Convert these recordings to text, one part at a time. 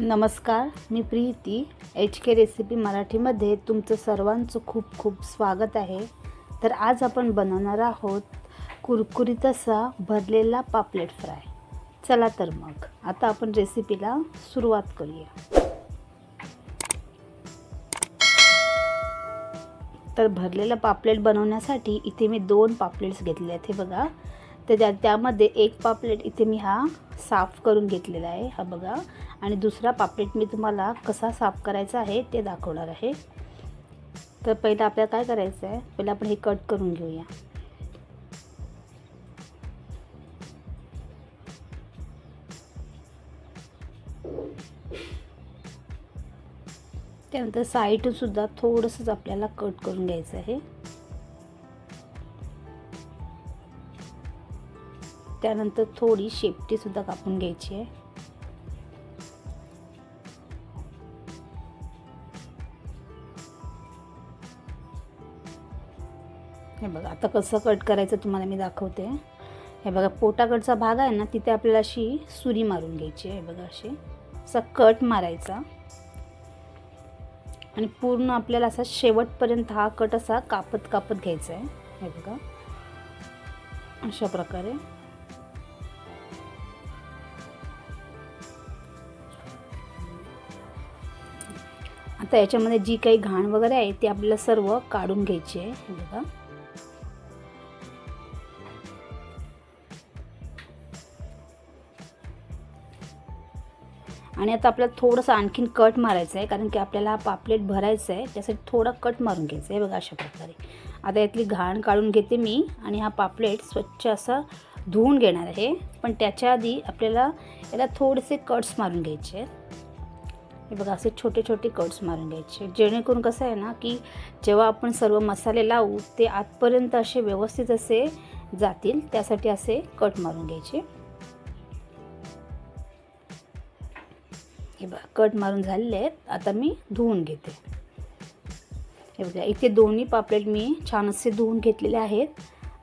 नमस्कार मी Preeti. H K recipe मराठीमध्ये तुमचं सर्वांचं खूप खूप स्वागत आहे. तर आज आपण बनवणार आहोत कुरकुरीत असा भरलेला पापलेट फ्राय. चला तर मग आता आपण रेसिपीला सुरुवात करूया. तर भरलेलं पापलेट बनवण्यासाठी इथे मी दोन पापलेट्स घेतले आहेत हे बघा. तर त्या त्यामध्ये एक पापलेट इथे मी हा साफ करून घेतलेला आहे हा बघा. आणि दुसरा पापलेट मी तुम्हाला कसा साफ करायचा आहे ते दाखवणार आहे. तर पहिलं आपल्याला काय करायचं आहे? पहिलं आपण हे कट करून घेऊया. त्यानंतर साईडसुद्धा थोडंसंच आपल्याला कट करून घ्यायचं आहे. त्यानंतर थोडी शेपटीसुद्धा कापून घ्यायची आहे. हे बघा आता कसं कट करायचं तुम्हाला मी दाखवते. हे बघा पोटाकडचा भाग आहे ना तिथे आपल्याला अशी सुरी मारून घ्यायची आहे बघा अशी. असा कट मारायचा. आणि पूर्ण आपल्याला असा शेवटपर्यंत हा कट असा कापत कापत घ्यायचा आहे. हे बघा अशा प्रकारे. आता याच्यामध्ये जी काही घाण वगैरे आहे ती आपल्याला सर्व काढून घ्यायची आहे हे बघा. आणि आता आपल्याला थोडंसं आणखीन कट मारायचं आहे कारण की आपल्याला हा पापलेट भरायचं आहे त्यासाठी थोडा कट मारून घ्यायचं आहे बघा अशा प्रकारे. आता यातली घाण काढून घेते मी आणि हा पापलेट स्वच्छ असा धुवून घेणार आहे. पण त्याच्या आधी आपल्याला याला थोडेसे कट्स मारून घ्यायचे. हे बघा असे छोटे छोटे कट्स मारून घ्यायचे. जेणेकरून कसं आहे ना की जेव्हा आपण सर्व मसाले लावू ते आतपर्यंत असे व्यवस्थित असे जातील त्यासाठी असे कट मारून घ्यायचे. हे बघा कट मारून झालेले आहेत. आता मी धुवून घेते. हे बघा इथे दोन्ही पापलेट मी छान असे धुवून घेतलेले आहेत.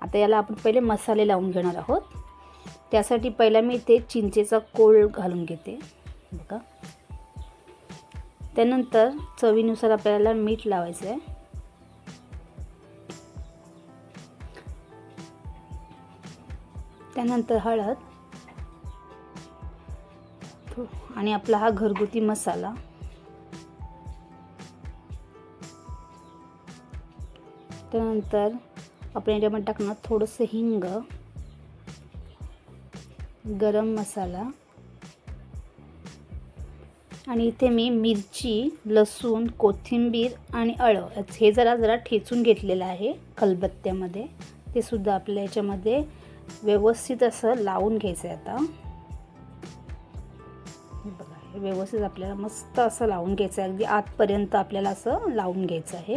आता याला आपण पहिले मसाले लावून घेणार आहोत. त्यासाठी पहिला मी इथे चिंचेचा कोळ घालून घेते. बघा. त्यानंतर चवीनुसार आपल्याला मीठ लावायचं आहे त्यानंतर हळद. आणि आपला हा घरगुती मसाला. त्यानंतर आपण याच्यामध्ये टाकणार थोडंसं हिंग गरम मसाला. आणि इथे मी मिरची लसूण कोथिंबीर आणि अळं हे जरा जरा ठेचून घेतलेलं आहे खलबत्त्यामध्ये. ते सुद्धा आपल्या याच्यामध्ये व्यवस्थित असं लावून घ्यायचं आहे आता. व्यवस्थित आपल्याला मस्त असं लावून घ्यायचं आहे. अगदी आतपर्यंत आपल्याला असं लावून घ्यायचं आहे.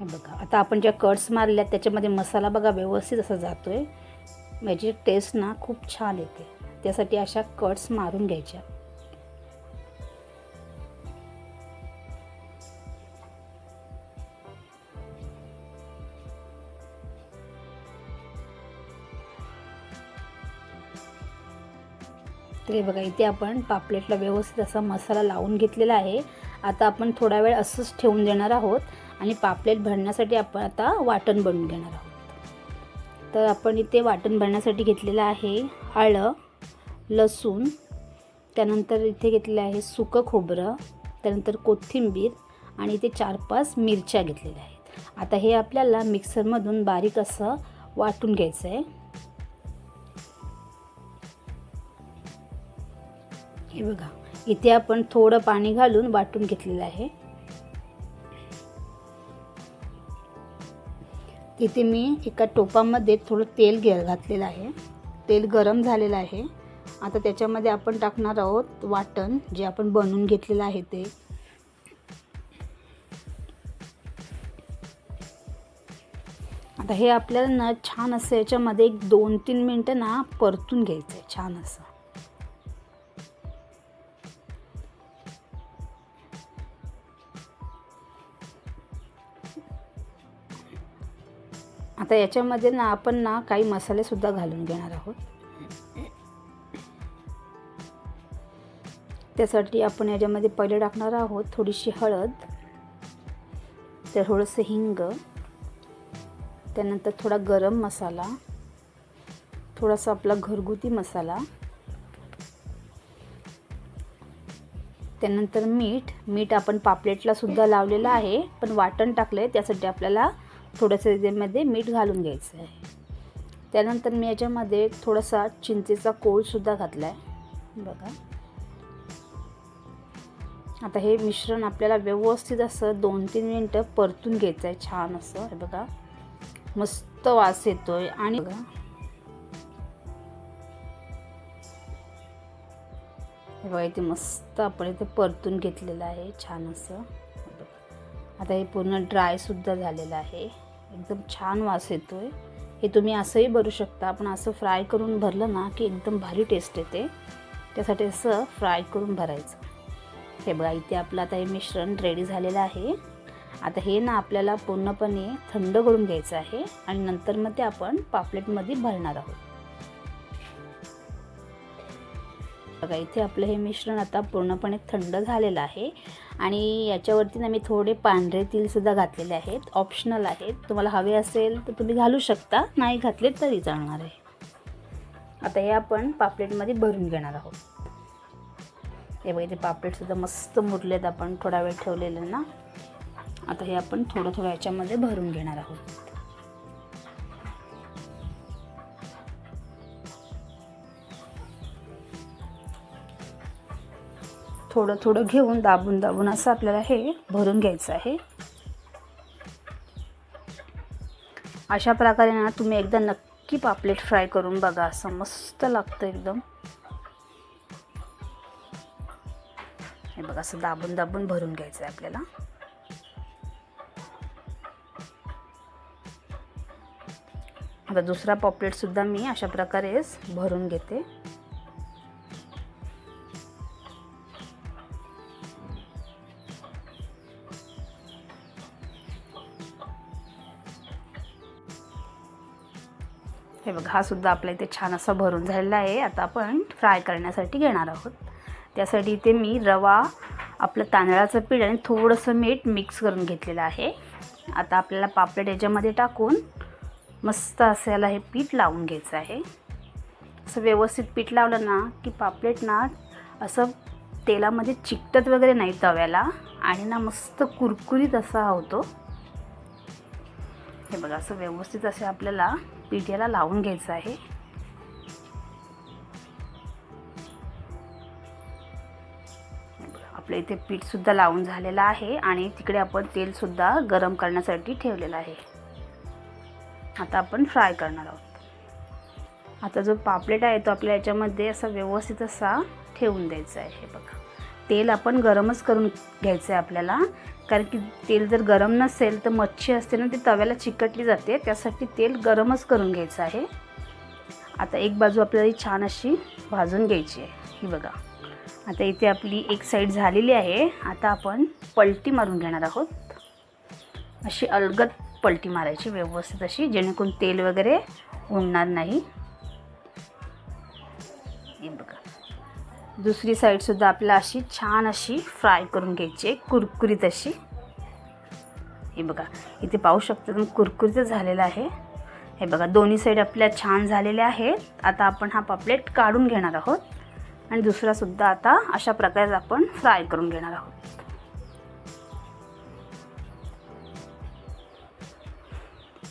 हे बघा आता आपण ज्या कट्स मारल्या त्याच्यामध्ये मसाला बघा व्यवस्थित असा जातो आहे याची टेस्ट ना खूप छान येते. त्यासाठी अशा कट्स मारून घ्यायच्या. तर हे बघा इथे आपण पापलेटला व्यवस्थित असा मसाला लावून घेतलेला आहे. आता आपण थोडा वेळ असंच ठेवून देणार आहोत आणि पापलेट भरण्यासाठी आपण आता वाटण बनवून घेणार आहोत. तर आपण इथे वाटण भरण्यासाठी घेतलेलं आहे आळं लसूण त्यानंतर इथे घेतलेलं आहे सुकं खोबरं त्यानंतर कोथिंबीर आणि इथे चार पाच मिरच्या घेतलेल्या आहेत. आता हे आपल्याला मिक्सरमधून बारीक असं वाटून घ्यायचं आहे. हे बघा इथे आपण थोडं पाणी घालून वाटून घेतलेलं आहे. इथे मी एका टोपामध्ये थोडं तेल घे घातलेलं आहे. तेल गरम झालेलं आहे. आता त्याच्यामध्ये आपण टाकणार आहोत वाटण जे आपण बनवून घेतलेलं आहे ते. आता हे आपल्याला ना छान असं याच्यामध्ये एक दोन तीन मिनटं ना परतून घ्यायचं आहे छान असं. आता याच्यामध्ये ना आपण ना काही मसालेसुद्धा घालून घेणार आहोत. त्यासाठी आपण याच्यामध्ये पहिले टाकणार आहोत थोडीशी हळद तर थोडंसं हिंग त्यानंतर थोडा गरम मसाला थोडासा आपला घरगुती मसाला त्यानंतर मीठ. मीठ आपण पापलेटला सुद्धा लावलेलं आहे पण वाटण टाकलं आहे त्यासाठी आपल्याला थोडंसं याच्यामध्ये मीठ घालून घ्यायचं आहे. त्यानंतर मी याच्यामध्ये थोडासा चिंचेचा कोळसुद्धा घातला आहे बघा. आता हे मिश्रण आपल्याला व्यवस्थित असं दोन तीन मिनटं परतून घ्यायचं आहे छान असं. हे बघा. मस्त वास येतो आहे आणि बघा. हे बघा इथे मस्त आपण इथे परतून घेतलेलं आहे छान असं. आता हे पूर्ण ड्रायसुद्धा झालेलं आहे. एकदम छान वास येतो आहे हे तुम्ही असंही भरू शकता. पण असं फ्राय करून भरलं ना की एकदम भारी टेस्ट येते. त्यासाठी असं फ्राय करून भरायचं. हे बघा इथे आपलं आता हे मिश्रण रेडी झालेलं आहे. आता हे ना आपल्याला पूर्णपणे थंड करून घ्यायचं आहे. आणि नंतर मग ते आपण पापलेटमध्ये भरणार आहोत. बघा इथे आपलं हे मिश्रण आता पूर्णपणे थंड झालेलं आहे. आणि याच्यावरती ना मी थोडे पांढरे तिलसुद्धा घातलेले आहेत. ऑप्शनल आहेत. तुम्हाला हवे असेल तर तुम्ही घालू शकता. नाही घातले तरी चालणार आहे. आता हे आपण पापलेटमध्ये भरून घेणार आहोत. हे बघा इथे पापलेटसुद्धा मस्त मुरलेत आपण. थोडा वेळ ठेवलेलं ना. आता हे आपण थोडं थोडं याच्यामध्ये भरून घेणार आहोत. थोडं थोडं घेऊन दाबून दाबून असं आपल्याला हे भरून घ्यायचं आहे. अशा प्रकारे ना तुम्ही एकदा नक्की पापलेट फ्राय करून बघा. असं मस्त लागतं एकदम. हे बघा असं दाबून दाबून भरून घ्यायचं आहे आपल्याला. आता दुसरा पॉपलेटसुद्धा मी अशा प्रकारेच भरून घेते. हे बघा हा सुद्धा आपल्या इथे छान असा भरून झालेला आहे. आता आपण फ्राय करण्यासाठी घेणार आहोत. त्यासाठी इथे मी रवा आपलं तांदळाचं पीठ आणि थोडंसं मीठ मिक्स करून घेतलेलं आहे. आता आपल्याला पापलेट याच्यामध्ये टाकून मस्त असं याला हे पीठ लावून घ्यायचं आहे. असं व्यवस्थित पीठ लावलं ना की पापलेट ना असं तेलामध्ये चिकटत वगैरे नाही तव्याला आणि ना मस्त कुरकुरीत असा होतो. हे बघा असं व्यवस्थित असे आपल्याला पीठ लावून घ्यायचं आहे. आपल्या इथे पीठसुद्धा लावून झालेलं आहे आणि तिकडे आपण तेलसुद्धा गरम करण्यासाठी ठेवलेलं आहे. आता आपण फ्राय करणार आहोत. आता जो पापलेट आहे तो आपल्या याच्यामध्ये असा व्यवस्थित असा ठेवून द्यायचा आहे हे बघा. तेल आपण गरमच करून घ्यायचं आहे आपल्याला. कारण की तेल जर गरम नसेल तर मच्छी असते ना ती तव्याला चिकटली जाते. त्यासाठी तेल गरमच करून घ्यायचं आहे. आता एक बाजू आपल्याला ही छान अशी भाजून घ्यायची आहे. ही बघा. आता इथे आपली एक साईड झालेली आहे. आता आपण पलटी मारून घेणार आहोत. अशी अलगद पलटी मारायची व्यवस्थित अशी जेणेकरून तेल वगैरे उडणार नाही. दुसरी साईडसुद्धा आपल्याला अशी छान अशी फ्राय करून घ्यायची आहे कुरकुरीत अशी. हे बघा इथे पाहू शकता तुम्ही कुरकुरीत झालेलं आहे. हे बघा दोन्ही साईड आपल्या छान झालेल्या आहेत. आता आपण हा पापलेट काढून घेणार आहोत. आणि दुसरासुद्धा आता अशा प्रकारे आपण फ्राय करून घेणार आहोत.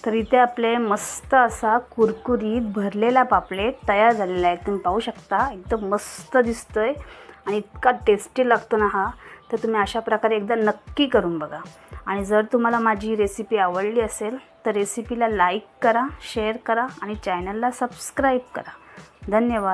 तर इथे आपले मस्त असा कुरकुरीत भरलेला पापलेट तयार झालेला आहे. तुम्ही पाहू शकता. एकदम मस्त दिसतोय आणि इतका टेस्टी लागतो ना हा. तर तुम्ही अशा प्रकारे एकदा नक्की करून बघा. आणि जर तुम्हाला माझी रेसिपी आवडली असेल तर रेसिपीला लाईक करा शेअर करा आणि चॅनलला सबस्क्राईब करा. धन्यवाद.